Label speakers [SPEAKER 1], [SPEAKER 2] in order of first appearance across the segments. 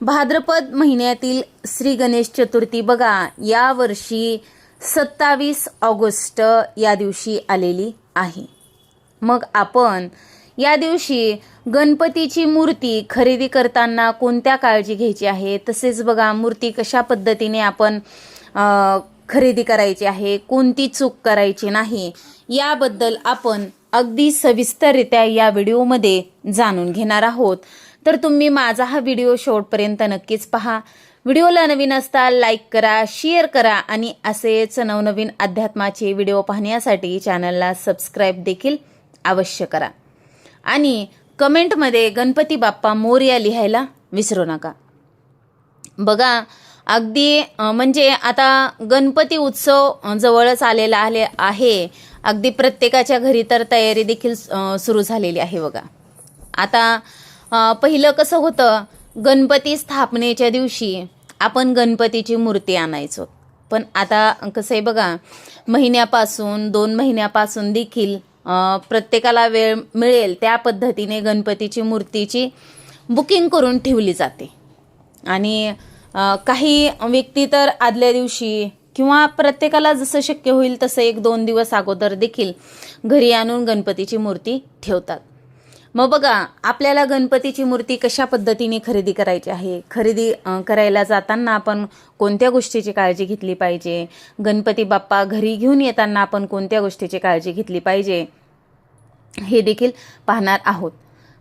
[SPEAKER 1] भाद्रपद महिन्यातील श्री गणेश चतुर्थी बघा या वर्षी सत्तावीस ऑगस्ट या दिवशी आलेली आहे. मग आपण या दिवशी गणपतीची मूर्ती खरेदी करताना कोणत्या काळजी घ्यायची आहे? तसेच बघा मूर्ती कशा पद्धतीने आपण खरेदी करायची आहे कोणती चूक करायची नाही याबद्दल आपण अगदी सविस्तररित्या या व्हिडिओमध्ये जाणून घेणार आहोत. तर तुम्ही माझा हा व्हिडिओ शेवटपर्यंत नक्कीच पहा. व्हिडिओला नवीन असता लाईक करा शेअर करा आणि असेच नवनवीन अध्यात्माचे व्हिडिओ पाहण्यासाठी चॅनलला सबस्क्राईब देखील अवश्य करा. आणि कमेंटमध्ये गणपती बाप्पा मोर्या लिहायला विसरू नका. बघा अगदी म्हणजे आता गणपती उत्सव जवळच आलेला आले आहे. अगदी प्रत्येकाच्या घरी तर तयारी देखील सुरू झालेली आहे बघा. आता पहिलं कसं होतं गणपती स्थापनेच्या दिवशी आपण गणपतीची मूर्ती आणायचो. पण आता कसं आहे बघा महिन्यापासून दोन महिन्यापासून देखील प्रत्येकाला वेळ मिळेल त्या पद्धतीने गणपतीची मूर्तीची बुकिंग करून ठेवली जाते. आणि काही व्यक्ती तर आदल्या दिवशी किंवा प्रत्येकाला जसं शक्य होईल तसं एक दोन दिवस अगोदर देखील घरी आणून गणपतीची मूर्ती ठेवतात. मग बघा आपल्याला गणपतीची मूर्ती कशा पद्धतीने खरेदी करायची आहे? खरेदी करायला जाताना आपण कोणत्या गोष्टीची काळजी घेतली पाहिजे? गणपती बाप्पा घरी घेऊन येताना आपण कोणत्या गोष्टीची काळजी घेतली पाहिजे? हे देखील पाहणार आहोत.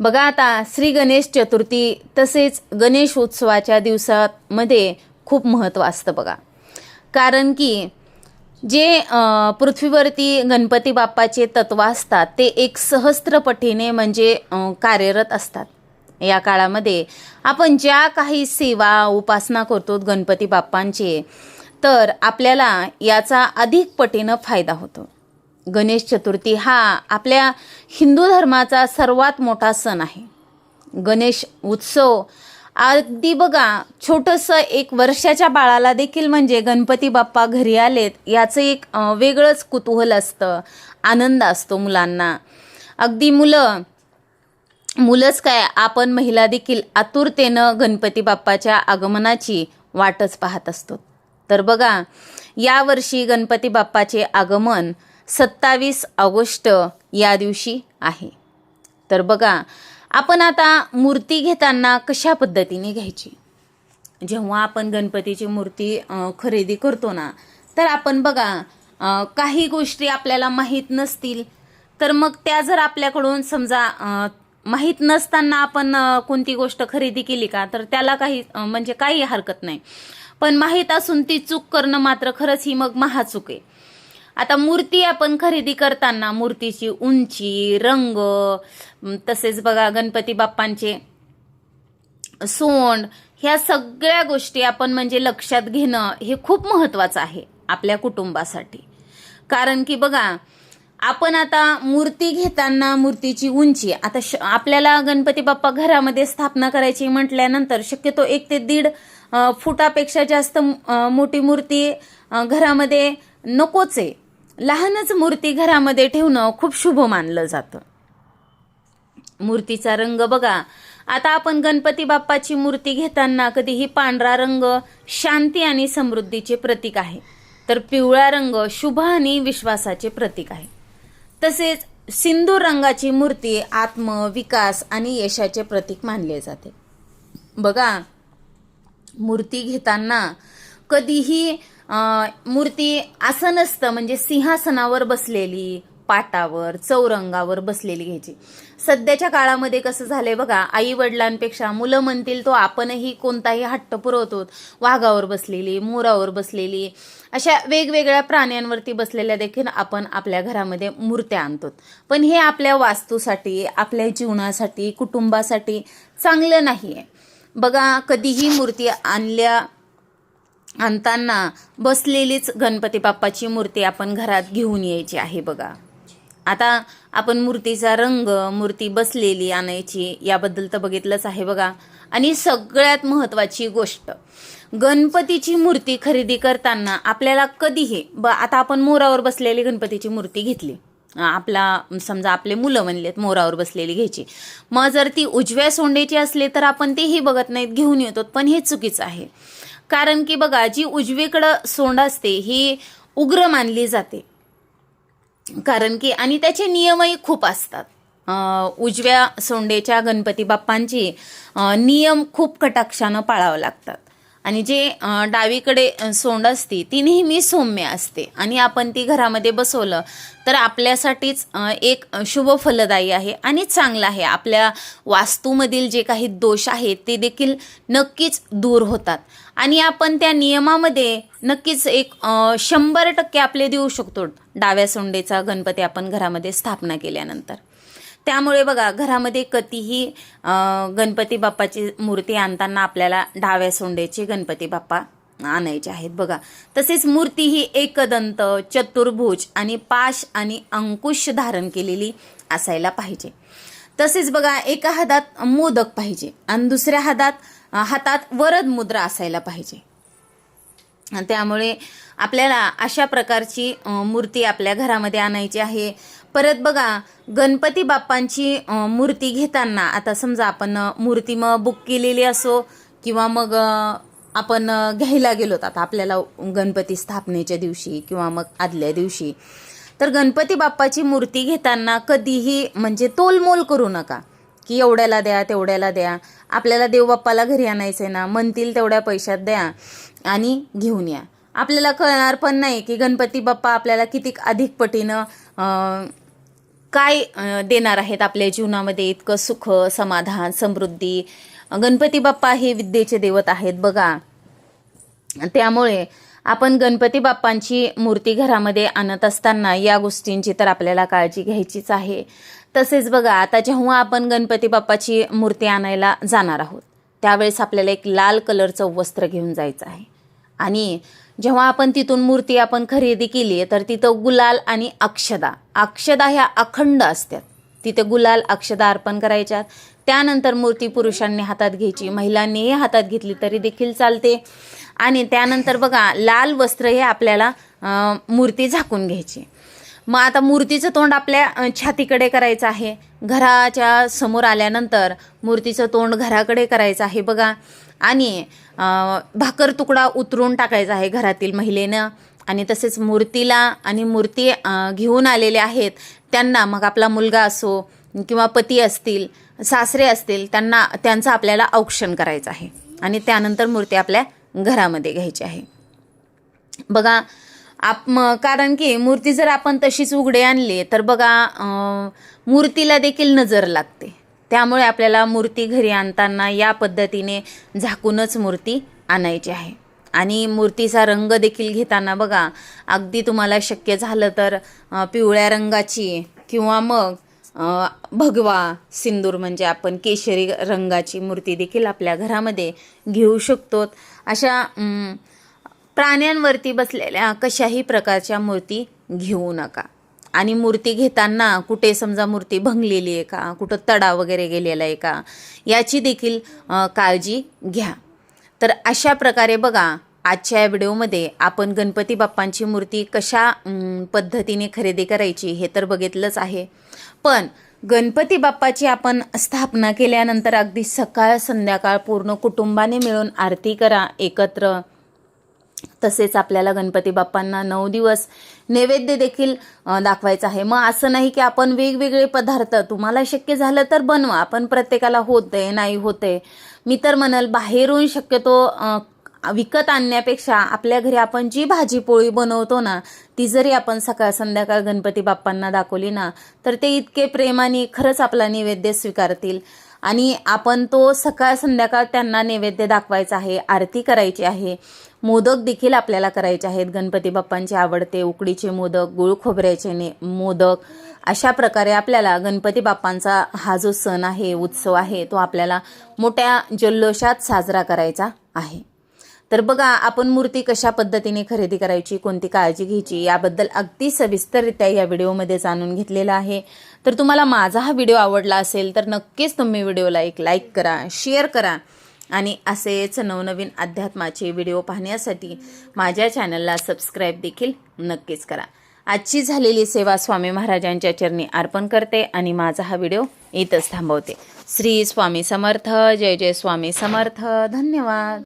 [SPEAKER 1] बघा आता श्री गणेश चतुर्थी तसेच गणेश उत्सवाच्या दिवसामध्ये खूप महत्त्व असतं बघा. कारण की जे पृथ्वीवरती गणपती बाप्पाचे तत्व असतात ते एक सहस्त्रपटीने म्हणजे कार्यरत असतात. या काळामध्ये आपण ज्या काही सेवा उपासना करतो गणपती बाप्पांचे तर आपल्याला याचा अधिक पटीनं फायदा होतो. गणेश चतुर्थी हा आपल्या हिंदू धर्माचा सर्वात मोठा सण आहे. गणेश उत्सव अगदी बघा छोटंसं एक वर्षाच्या बाळाला देखील म्हणजे गणपती बाप्पा घरी आलेत याचं एक वेगळंच कुतूहल असतं आनंद असतो मुलांना. अगदी मुलं मुलंच काय आपण महिला देखील आतुरतेनं गणपती बाप्पाच्या आगमनाची वाटच पाहत असतो. तर बघा यावर्षी गणपती बाप्पाचे आगमन सत्तावीस ऑगस्ट या दिवशी आहे. तर बघा आपण आता मूर्ती घेताना कशा पद्धतीने घ्यायची? जेव्हा आपण गणपतीची मूर्ती खरेदी करतो ना तर आपण बघा काही गोष्टी आपल्याला माहीत नसतील. तर मग त्या जर आपल्याकडून समजा माहीत नसताना आपण कोणती गोष्ट खरेदी केली का तर त्याला काही म्हणजे काही हरकत नाही. पण माहीत असून ती चूक करणं मात्र खरंच ही मग महाचूक आहे. आता मूर्ती आपण खरेदी करताना मूर्तीची उंची रंग तसेच बघा गणपती बाप्पांचे सोंड ह्या सगळ्या गोष्टी आपण म्हणजे लक्षात घेणं हे खूप महत्वाचं आहे आपल्या कुटुंबासाठी. कारण की बघा आपण आता मूर्ती घेताना मूर्तीची उंची आता श आपल्याला गणपती बाप्पा घरामध्ये स्थापना करायची म्हटल्यानंतर शक्यतो एक ते दीड फुटापेक्षा जास्त मोठी मूर्ती घरामध्ये नकोच आहे. लहानच मूर्ती घरामध्ये ठेवणं खूप शुभ मानलं जातं. मूर्तीचा रंग बघा. आता आपण गणपती बाप्पाची मूर्ती घेताना कधीही पांढरा रंग शांती आणि समृद्धीचे प्रतीक आहे. तर पिवळा रंग शुभ आणि विश्वासाचे प्रतीक आहे. तसेच सिंदूर रंगाची मूर्ती आत्म विकास आणि यशाचे प्रतीक मानले जाते. बघा मूर्ती घेताना कधीही मूर्ती असं नसतं म्हणजे सिंहासनावर बसलेली पाटावर चौरंगावर बसलेली घ्यायची. सध्याच्या काळामध्ये कसं झालंय बघा आई वडिलांपेक्षा मुलं म्हणतील तो आपणही कोणताही हट्ट पुरवतो वाघावर बसलेली मोरावर बसलेली अशा वेगवेगळ्या प्राण्यांवरती बसलेल्या देखील आपण आपल्या घरामध्ये मूर्त्या आणतो पण हे आपल्या वास्तूसाठी आपल्या जीवनासाठी कुटुंबासाठी चांगलं नाही आहे बघा कधीही मूर्ती आणल्या आणताना बसलेलीच गणपती बाप्पाची मूर्ती आपण घरात घेऊन यायची आहे बघा. आता आपण मूर्तीचा रंग मूर्ती बसलेली आणायची याबद्दल तर बघितलंच आहे बघा. आणि सगळ्यात महत्त्वाची गोष्ट गणपतीची मूर्ती खरेदी करताना आपल्याला कधीही ब आता आपण मोरावर बसलेली गणपतीची मूर्ती घेतली. आपला समजा आपले मुलं म्हणलेत मोरावर बसलेली घ्यायची. मग जर ती उजव्या सोंडेची असली तर आपण तेही बघत नाहीत घेऊन येतो पण हे चुकीचं आहे. कारण की बघा जी उजवीकडं सोंड असते ही उग्र मानली जाते. कारण की आणि त्याचे नियमही खूप असतात. उजव्या सोंडेच्या गणपती बाप्पांची नियम खूप कटाक्षानं पाळावं लागतात. आणि जे डावीकडे सोंड असते ती नेहमी सौम्य असते. आणि आपण ती घरामध्ये बसवलं तर आपल्यासाठीच एक शुभ फलदायी आहे आणि चांगलं आहे. आपल्या वास्तूमधील जे काही दोष आहेत ते देखील नक्कीच दूर होतात. आणि आपण त्या नियमामध्ये नक्कीच एक शंभर टक्के आपले देऊ शकतो. डाव्या सोंडेचा गणपती आपण घरामध्ये स्थापना केल्यानंतर. त्यामुळे बघा घरामध्ये कधीही गणपती बाप्पाची मूर्ती आणताना आपल्याला डाव्या सोंडेचे गणपती बाप्पा आणायचे आहेत बघा. तसेच मूर्ती ही एकदंत चतुर्भुज आणि पाश आणि अंकुश धारण केलेली असायला पाहिजे. तसेच बघा एका हातात मोदक पाहिजे आणि दुसऱ्या हातात हातात वरद मुद्रा असायला पाहिजे. त्यामुळे आपल्याला अशा प्रकारची मूर्ती आपल्या घरामध्ये आणायची आहे. परत बघा गणपती बाप्पांची मूर्ती घेताना आता समजा आपण मूर्ती मग बुक केलेली असो किंवा मग आपण घ्यायला गेलोत आता आपल्याला गणपती स्थापनेच्या दिवशी किंवा मग आदल्या दिवशी. तर गणपती बाप्पाची मूर्ती घेताना कधीही म्हणजे तोलमोल करू नका. की एवढ्याला द्या तेवढ्याला द्या. आपल्याला देवबाप्पाला घरी आणायचं आहे ना म्हणतील तेवढ्या पैशात द्या आणि घेऊन या. आपल्याला कळणार पण नाही की गणपती बाप्पा आपल्याला किती अधिक पटीनं काय देणार आहेत आपल्या जीवनामध्ये इतकं सुख समाधान समृद्धी. गणपती बाप्पा हे विद्येचे देवत आहेत बघा. त्यामुळे आपण गणपती बाप्पांची मूर्ती घरामध्ये आणत असताना या गोष्टींची तर आपल्याला काळजी घ्यायचीच आहे. तसेच बघा आता जेव्हा आपण गणपती बाप्पाची मूर्ती आणायला जाणार आहोत त्यावेळेस आपल्याला एक लाल कलरचं वस्त्र घेऊन जायचं आहे. आणि जेव्हा आपण तिथून मूर्ती आपण खरेदी केली तर तिथं गुलाल आणि अक्षदा अक्षदा ह्या अखंड असतात. तिथे गुलाल अक्षदा अर्पण करायच्यात. त्यानंतर मूर्ती पुरुषांनी हातात घ्यायची. महिलांनीही हातात घेतली तरी देखील चालते. आणि त्यानंतर बघा लाल वस्त्र हे आपल्याला मूर्ती झाकून घ्यायची. मग आता मूर्तीचं तोंड आपल्या छातीकडे करायचं आहे. घराच्या समोर आल्यानंतर मूर्तीचं तोंड घराकडे करायचं आहे बघा. आणि भाकर तुकडा उतरून टाकायचा आहे घरातील महिलेनं. आणि तसेच मूर्तीला आणि मूर्ती घेऊन आलेले आहेत. त्यांना मग आपला मुलगा असो किंवा पती असतील सासरे असतील त्यांना त्यांचं आपल्याला औक्षण करायचं आहे. आणि त्यानंतर मूर्ती आपल्या घरामध्ये घ्यायची आहे. बघा आप म- कारण की मूर्ती जर आपण तशीच उघडे आणली तर बघा मूर्तीला देखील नजर लागते. त्यामुळे आपल्याला मूर्ती घरी आणताना या पद्धतीने झाकूनच मूर्ती आणायची आहे. आणि मूर्तीचा रंग देखील घेताना बघा अगदी तुम्हाला शक्य झालं तर पिवळ्या रंगाची किंवा मग भगवा सिंदूर म्हणजे आपण केशरी रंगाची मूर्ती देखील आपल्या घरामध्ये घेऊ शकतो अशा प्राण्यांवरती बसलेल्या कशाही प्रकारच्या मूर्ती घेऊ नका. आणि मूर्ती घेताना कुठे समजा मूर्ती भंगलेली आहे का कुठं तडा वगैरे गेलेला आहे का याची देखील काळजी घ्या. तर अशा प्रकारे बघा आजच्या या व्हिडिओमध्ये आपण गणपती बाप्पांची मूर्ती कशा पद्धतीने खरेदी करायची हे तर बघितलंच आहे. पण गणपती बाप्पाची आपण स्थापना केल्यानंतर अगदी सकाळ संध्याकाळ पूर्ण कुटुंबाने मिळून आरती करा एकत्र. तसेच आपल्याला गणपती बाप्पांना नऊ दिवस नैवेद्य देखील दाखवायचं आहे. मग असं नाही की आपण वेगवेगळे पदार्थ तुम्हाला शक्य झालं तर बनवा. आपण प्रत्येकाला होते नाही होतंय. मी तर म्हणाल बाहेरून शक्यतो विकत आणण्यापेक्षा आपल्या घरी आपण जी भाजी पोळी बनवतो ना ती जरी आपण सकाळ संध्याकाळ गणपती बाप्पांना दाखवली ना तर ते इतके प्रेमाने खरंच आपला नैवेद्य स्वीकारतील. आणि आपण तो सकाळ संध्याकाळ त्यांना नैवेद्य दाखवायचा आहे आरती करायची आहे मोदक देखील आपल्याला करायचे आहेत. गणपती बाप्पांचे आवडते उकडीचे मोदक गुळ खोबऱ्याचे ने मोदक अशा प्रकारे आपल्याला गणपती बाप्पांचा हा जो सण आहे उत्सव आहे तो आपल्याला मोठ्या जल्लोषात साजरा करायचा आहे. तर बघा आपण मूर्ती कशा पद्धतीने खरेदी करायची कोणती काळजी घ्यायची याबद्दल अगदी सविस्तररित्या या व्हिडिओमध्ये जाणून घेतलेलं आहे. तर तुम्हाला माझा हा व्हिडिओ आवडला असेल तर नक्कीच तुम्ही व्हिडिओला एक लाईक करा शेअर करा. आणि असेच नवनवीन अध्यात्माचे व्हिडिओ पाहण्यासाठी माझ्या चॅनलला सबस्क्राईब देखील नक्कीच करा. आजची झालेली सेवा स्वामी महाराजांच्या चरणी अर्पण करते आणि माझा हा व्हिडिओ इथंच थांबवते. श्री स्वामी समर्थ जय जय स्वामी समर्थ. धन्यवाद.